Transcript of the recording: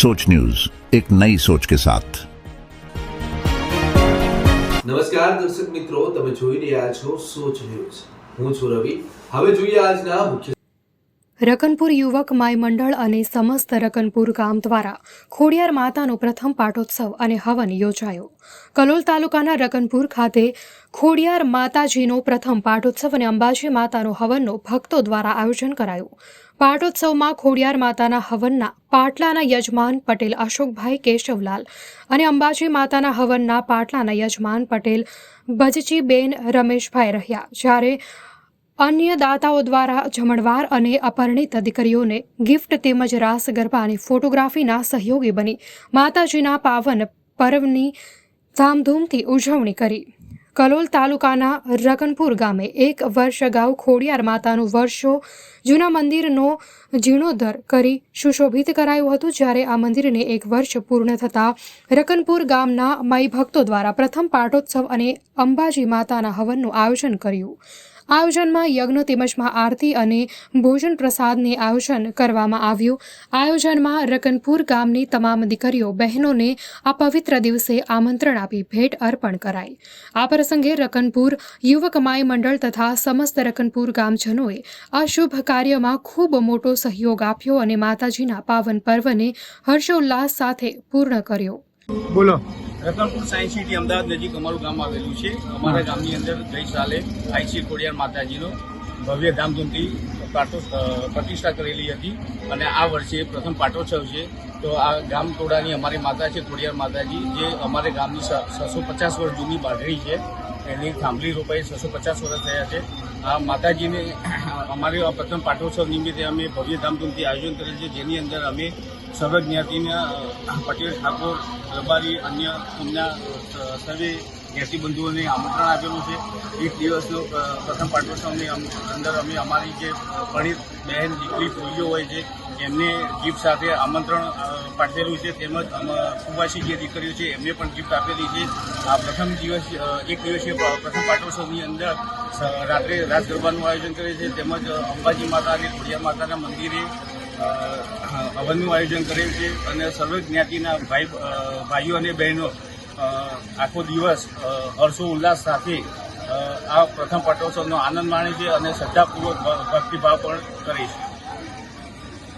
सोच न्यूज एक नई सोच के साथ નમસ્કાર દર્શક મિત્રો તમે જોઈ રહ્યા છો સોચ ન્યૂઝ હું છું રવિ હવે જોઈએ આજના મુખ્ય રકનપુર યુવક માય મંડળ અને સમસ્ત રકનપુર ગામ દ્વારા ખોડિયાર માતાનો પ્રથમ પાટોત્સવ અને હવન યોજાયો કલોલ તાલુકાના રકનપુર ખાતે ખોડિયાર માતાજીનો પ્રથમ પાટોત્સવ અને અંબાજી માતાનો હવનનો ભક્તો દ્વારા આયોજન કરાયું પાટોત્સવમાં ખોડિયાર માતાના હવનના પાટલાના યજમાન પટેલ અશોકભાઈ કેશવલાલ અને અંબાજી માતાના હવનના પાટલાના યજમાન પટેલ ભજજીબેન રમેશભાઈ રહ્યા. જ્યારે અન્ય દાતાઓ દ્વારા જમણવાર અને અપરિણિત દીકરીઓને ગિફ્ટ તેમજ રાસ, ગરબા અને ફોટોગ્રાફીના સહયોગી બની. માતાજીના પાવન પર્વની ધામધૂમથી ઉજવણી કરી. કલોલ તાલુકાના રકનપુર ગામે એક વર્ષ અગાઉ ખોડિયાર માતાનું વર્ષો જૂના મંદિરનો જીર્ણોદ્ધાર કરી સુશોભિત કરાયું હતું, જ્યારે આ મંદિરને એક વર્ષ પૂર્ણ થતાં રકનપુર ગામના માઈ ભક્તો દ્વારા પ્રથમ પાટોત્સવ અને અંબાજી માતાના હવનનું આયોજન કર્યું. આયોજનમાં યજ્ઞ તેમજ આરતી અને ભોજન પ્રસાદને આયોજન કરવામાં આવ્યું. આયોજનમાં રકનપુર ગામની તમામ દીકરીઓ, બહેનોને આ પવિત્ર દિવસે આમંત્રણ આપી ભેટ અર્પણ કરાઈ. આ પ્રસંગે રકનપુર યુવક માય મંડળ તથા સમસ્ત રકનપુર ગામજનોએ આ શુભ કાર્યમાં ખૂબ મોટો સહયોગ આપ્યો અને માતાજીના પાવન પર્વને હર્ષોલ્લાસ સાથે પૂર્ણ કર્યો. બોલો. રતનપુર સાયન્સ સિટી અમદાવાદ નજીક અમારું ગામ આવેલું છે. અમારા ગામની અંદર ગઈ સાલે આઈસી ખોડિયાર માતાજીનો ભવ્ય ધામધૂમથી પાટો પ્રતિષ્ઠા કરેલી હતી અને આ વર્ષે પ્રથમ પાટોત્સવ છે. તો આ ગામ ટોળાની અમારી માતા છે, ખોડિયાર માતાજી, જે અમારે ગામની છસો પચાસ વર્ષ જૂની બાંધણી છે. એની થાંભલી રોપાઈ છસો પચાસ વર્ષ થયા છે. આ માતાજીને અમારે પ્રથમ પાટોત્સવ નિમિત્તે અમે ભવ્ય ધામધૂમથી આયોજન કરેલ છે, જેની અંદર અમે સર્વ જ્ઞાતિના પટેલ ઠાકોર, રબારી, અન્ય અમના સર્વે જ્ઞાતિ બંધુઓને આમંત્રણ આપેલું છે. એક દિવસનો પ્રથમ પાટોત્સવની અંદર અમે અમારી જે પરિત બહેન દીકરી ફોઈઓ હોય છે, એમને ગિફ્ટ સાથે આમંત્રણ પાઠવેલું છે. તેમજ સુવાસી જે દીકરીઓ છે, એમને પણ ગિફ્ટ આપેલી છે. આ પ્રથમ દિવસ એક દિવસીય પ્રથમ પાટોત્સવની અંદર રાત્રે રાસ ગરબાનું આયોજન કરે છે. તેમજ અંબાજી માતા અને ખોડિયા માતાના મંદિરે હવનનું આયોજન કરેલ છે. અને સર્વ જ્ઞાતિના ભાઈ ભાઈઓ અને બહેનો આખો દિવસ હર્ષો, ઉલ્લાસ સાથે આ પ્રથમ પટોત્સવનો આનંદ માણે છે અને શ્રદ્ધાપૂર્વક ભક્તિભાવ પણ કરે છે